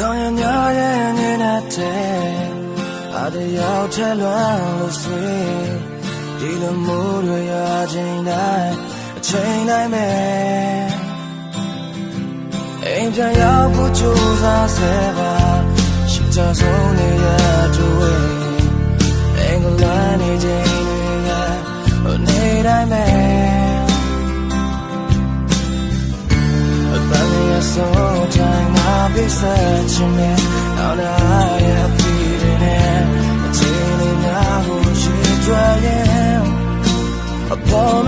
ကောင်းရညာရဲ့ညနေတဲ့အာတရောက်ချဲလွမ်းလို့ဆွေဒီလိုမိုးတွေရချိန်တိုင်းအချိန်တိုင်းပဲအိမ်ပြန်ရောက်ဖို့ကြိုးစားစေပါရှိကြဆုံးနေရတွေ့ ငါပြည့်စက်ချင်တယ်နောက်လာရဲ့အဖေတွေနဲ့အချိန်လေးများကိုရှိကြရဲ့အပေါ်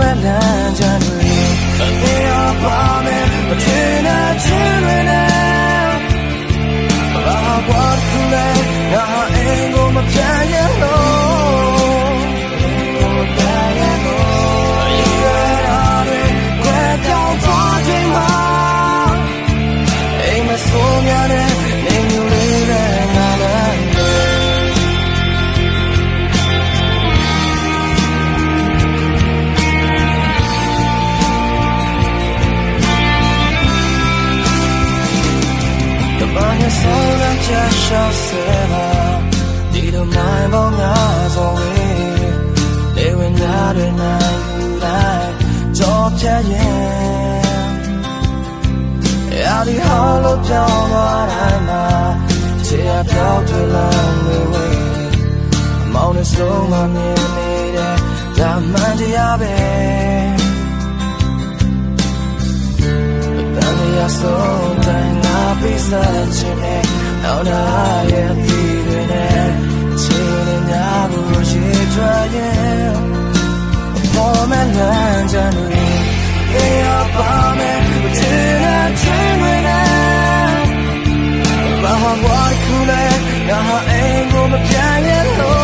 ရင်ရာဒီဟောလို့ပြောင်းသွားတိုင်းမှာခြေအပြောင်းထွက်လာနေဝေးအမောင်းနဲ့ဆုံးမမြင်နေတဲ့ဒါမှန်တရားပဲတန်ရဆုံးတိုင်းငါပြီးစားချင်တဲ့နောက်လာရဲ့ဒီတွေနဲ့ခြေနဲ့များကိုရှိထွက်ရဲ့ပေါ်မဲ့လ ဘာမှမခုလဲငါဟာအိမ်ကိုမပြန်ရလို့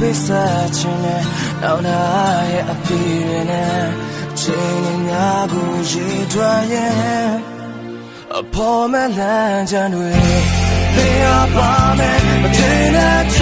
ပိစချင်တဲ့နောက်လာရဲ့အပီရနဲ့ချိန်နဲ့များကိုရေထွက်ရဲ့အပေါ်မဲ့လမ်းကြမ်းတွေနေရာပါမဲ့မထင်တဲ့ချ